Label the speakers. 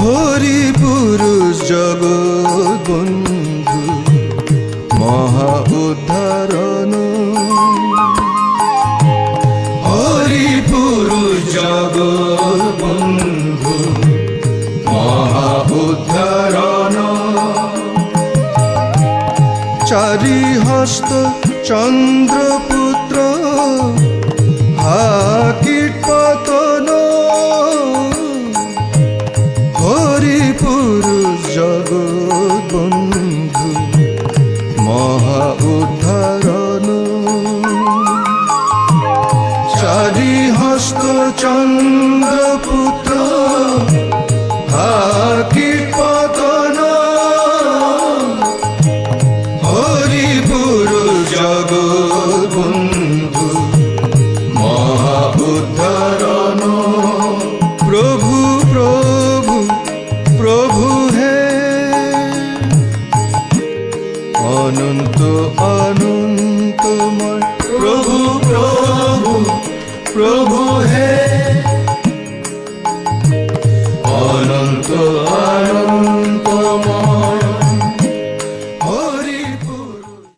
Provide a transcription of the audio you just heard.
Speaker 1: হরি পুরুষ জগৎ বন্ধু, মহা উদ্ধারণ। হরি পুরুষ জগৎ বন্ধু, মহা উদ্ধারণ। চারি হস্ত চন্দ্রপুত্র জগৎ বন্ধু মহা উদ্ধারণ। চারি হস্ত চন্দ্রপুত্র হা কীট পতন। হরি পুরু জগৎ বন্ধু। অনন্ত অনন্তময়। প্রভু প্রভু প্রভু হে। অনন্ত